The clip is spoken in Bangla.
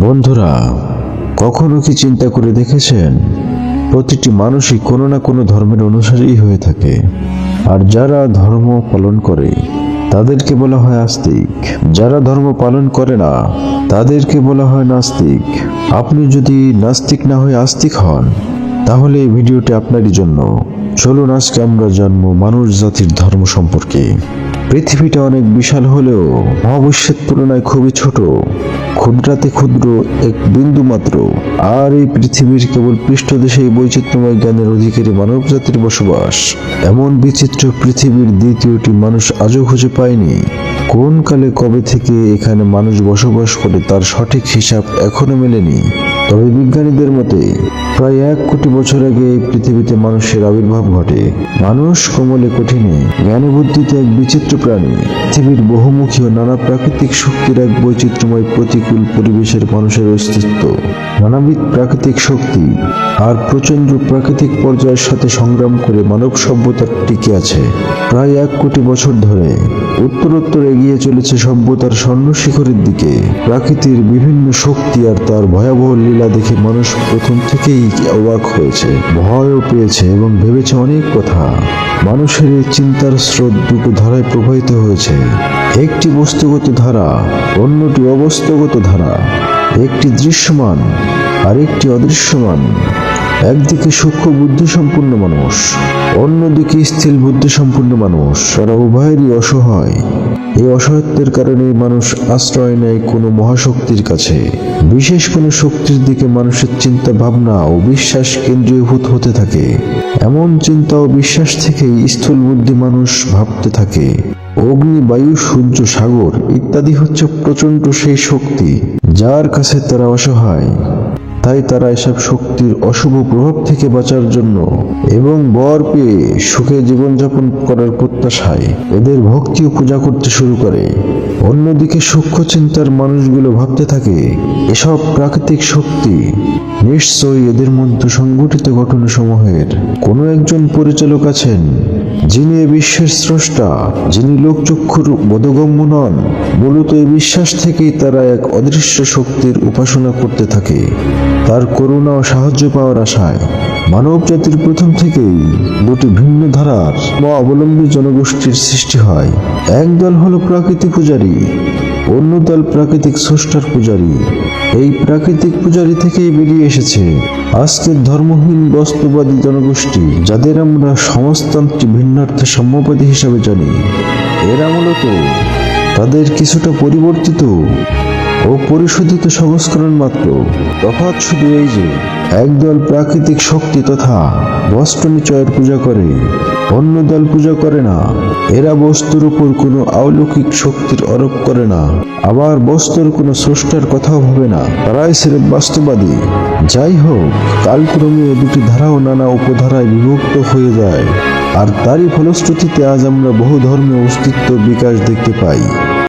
বন্ধুরা, কখনো কি চিন্তা করে দেখেছেন? প্রতিটি মানুষই কোনো না কোনো ধর্মের অনুসারী হয়ে থাকে। আর যারা ধর্ম পালন করে, তাদেরকে বলা হয় আস্তিক। যারা ধর্ম পালন করে না, তাদেরকে বলা হয় নাস্তিক। আপনি যদি নাস্তিক না হয়ে আস্তিক হন, তাহলে এই ভিডিওটি আপনারই জন্য। চলুন আজকে আমরা জানব মানুষ জাতির ধর্ম সম্পর্কে। পৃথিবীটা অনেক বিশাল হলেও মহাবিশ্বের তুলনায় খুবই ছোট। ক্ষুদ্রাতে ক্ষুদ্র এক বিন্দু মাত্র। আর এই পৃথিবীর কেবল পৃষ্ঠদেশে এই বৈচিত্র্যময় জ্ঞানের অধিকারী মানব জাতির বসবাস। এমন বিচিত্র পৃথিবীর দ্বিতীয়টি মানুষ আজও খুঁজে পায়নি। কোন কালে কবে থেকে এখানে মানুষ বসবাস করে তার সঠিক হিসাব এখনও মেলেনি। তবে বিজ্ঞানীদের মতে, প্রায় এক কোটি বছর আগে এই পৃথিবীতে মানুষের আবির্ভাব ঘটে। মানুষ কোমলে কঠিনে জ্ঞানী বুদ্ধিতে এক বিচিত্র প্রাণী, পৃথিবীর বহুমুখী ও নানা প্রাকৃতিক শক্তির এক বৈচিত্র্যময় প্রতিকূল পরিবেশের মানুষের অস্তিত্ব। নানাবিধ প্রাকৃতিক শক্তি আর প্রচণ্ড প্রাকৃতিক পর্যায়ের সাথে সংগ্রাম করে মানব সভ্যতা টিকে আছে। প্রায় এক কোটি বছর ধরে উত্তরোত্তর এগিয়ে চলেছে সভ্যতার স্বর্ণ শিখরের দিকে। প্রাকৃতির বিভিন্ন শক্তি আর তার ভয়াবহ লীলা দেখে মানুষ প্রথম থেকেই অবাক হয়েছে, ভয়ও পেয়েছে এবং ভেবেছে অনেক কথা। মানুষের এই চিন্তার স্রোত দুটো ধারায় প্রবাহিত হয়েছে। একটি বস্তুগত ধারা, অন্যটি অবস্থাগত ধারা। একটি দৃশ্যমান, আরেকটি অদৃশ্যমান। একদিকে সূক্ষ্ম বুদ্ধি সম্পূর্ণ মানুষ, অন্যদিকে স্থির বুদ্ধি সম্পূর্ণ মানুষ। তারা উভয়েরই অসহায়। এই অসহায়ত্বের কারণে মানুষ আশ্রয় নেয় কোনো মহাশক্তির কাছে। বিশেষ কোনো শক্তির দিকে মানুষের চিন্তা ভাবনা ও বিশ্বাস কেন্দ্রীভূত হতে থাকে। এমন চিন্তা ও বিশ্বাস থেকেই স্থূল বুদ্ধি মানুষ ভাবতে থাকে। অগ্নি, বায়ু, সূর্য, সাগর ইত্যাদি হচ্ছে প্রচণ্ড সেই শক্তি, যার কাছে তারা অসহায়। তাই তারা এসব শক্তির অশুভ প্রভাব থেকে বাঁচার জন্য এবং বর পেয়ে সুখে জীবনযাপন করার প্রত্যাশায় এদের ভক্তি ও পূজা করতে শুরু করে। অন্যদিকে সূক্ষ্ম চিন্তার মানুষগুলো ভাবতে থাকে, এসব প্রাকৃতিক শক্তি নিশ্চয়ই এদের মধ্যে সংগঠিত ঘটনাসমূহের কোনো একজন পরিচালক আছেন? যিনি এ বিশ্বের স্রষ্টা, যিনি লোকচক্ষুর বোধগম্য নন, মূলত এই বিশ্বাস থেকেই তারা এক অদৃশ্য শক্তির উপাসনা করতে থাকে। তার করুণা ও সাহায্য পাওয়ার আশায় মানব জাতির প্রথম থেকেই দুটি ভিন্ন ধারার বা অবলম্বী জনগোষ্ঠীর সৃষ্টি হয়। একদল হলো প্রাকৃতিক পূজারী, অন্য দল প্রাকৃতিক স্রষ্টার পূজারী। এই প্রাকৃতিক পূজারি থেকেই বেরিয়ে এসেছে। আজকের ধর্মহীন, বস্তুবাদী জনগোষ্ঠী, যাদের আমরা সমাজতান্ত্রিক ভিন্নার্থে সাম্যবাদী হিসাবে জানি। এরা মূলত তাদের কিছুটা পরিবর্তিত ও পরিশোধিত সংস্করণ মাত্র। তফাৎ শুধু এই যে, একদল প্রাকৃতিক শক্তি তথা বস্ত্র নিচয়ের পূজা করে, অন্য দল পূজা করে না। এরা বস্তুর উপর কোনো অলৌকিক শক্তির আরোপ করে না। আবার বস্তুর কোনো স্রষ্টার কথাও ভাবে না। তারাই সিরেফ বাস্তবাদী। যাই হোক, কালক্রমে দুটি ধারাও নানা উপধারায় বিভক্ত হয়ে যায়। আর তারই ফলশ্রুতিতে আজ আমরা বহু ধর্মের অস্তিত্ব বিকাশ দেখতে পাই।